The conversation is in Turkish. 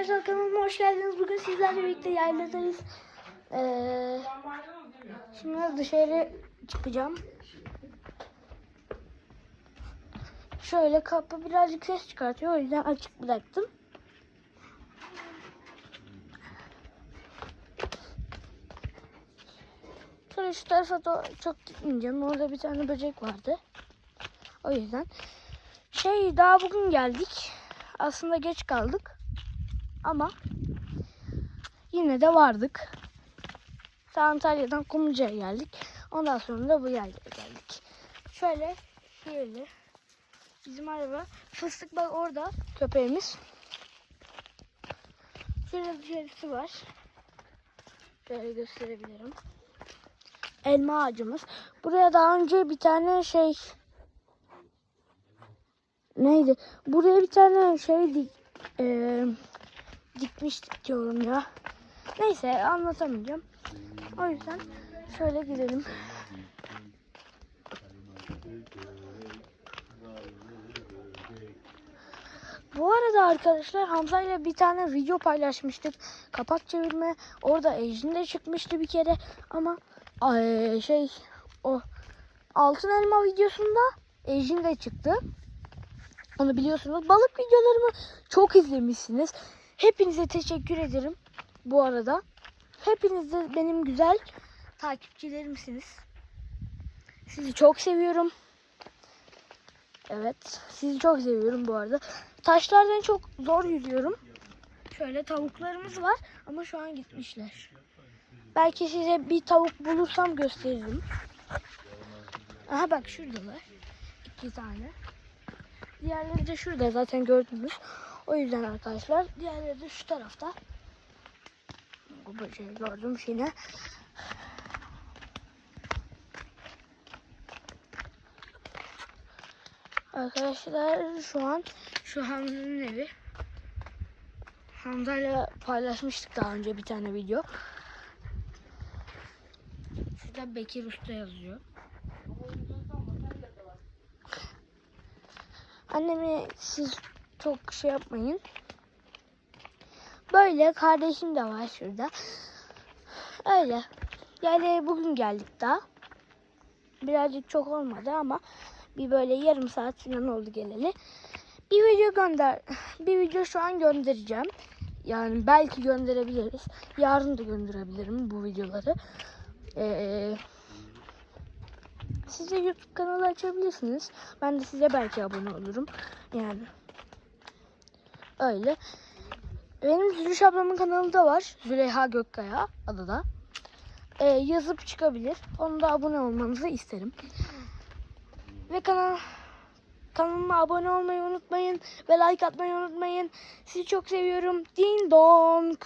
Arkadaşlar kanalıma hoş geldiniz. Bugün sizlerle birlikte yayladayız. Ee, şimdi dışarı çıkacağım. Şöyle kapı birazcık ses çıkartıyor. O yüzden açık bıraktım. Şöyle şu tarafa da çok gitmeyeceğim. Orada bir tane böcek vardı. O yüzden. Şey daha bugün geldik. Aslında geç kaldık. Ama yine de vardık. Ta Antalya'dan Kumluca'ya geldik. Ondan sonra da bu yerlere geldik. Şöyle şöyle bizim araba fıstık bak orada köpeğimiz. Şurada dışarısı var. Şöyle gösterebilirim. Elma ağacımız. Buraya daha önce bir tane şey neydi? Buraya bir tane şey eee, dikmiştik diyorum ya. Neyse anlatamayacağım. O yüzden şöyle gidelim. Bu arada arkadaşlar Hamza ile bir tane video paylaşmıştık. Kapak çevirme. Orada Ejin de çıkmıştı bir kere. Ama ay, şey o altın elma videosunda Ejin de çıktı. Onu biliyorsunuz. Balık videolarımı çok izlemişsiniz. Hepinize teşekkür ederim bu arada. Hepiniz de benim güzel takipçilerimsiniz. Sizi çok seviyorum. Evet. Sizi çok seviyorum bu arada. Taşlardan çok zor yürüyorum. Şöyle tavuklarımız var ama şu an gitmişler. Belki size bir tavuk bulursam gösteririm. Aha bak şuradalar. İki tane. Diğerleri de şurada zaten gördünüz. O yüzden arkadaşlar diğerleri de şu tarafta. Bu böceği gördüm yine. Arkadaşlar şu an şu Hamza'nın evi. Hamza'yla paylaşmıştık daha önce bir tane video. Şurada Bekir Usta yazıyor. Annemi siz çok şey yapmayın. Böyle kardeşim de var şurada. Öyle. Yani bugün geldik daha. Birazcık çok olmadı ama bir böyle yarım saat falan oldu geleli. Bir video gönder. Bir video şu an göndereceğim. Yani belki gönderebiliriz. Yarın da gönderebilirim bu videoları. Ee, siz de YouTube kanalı açabilirsiniz. Ben de size belki abone olurum. Yani öyle. Benim Zülüş ablamın kanalı da var. Züleyha Gökkaya adı da. Ee, yazıp çıkabilir. Onu da abone olmanızı isterim. Ve kanal kanalıma abone olmayı unutmayın ve like atmayı unutmayın. Sizi çok seviyorum. Ding dong.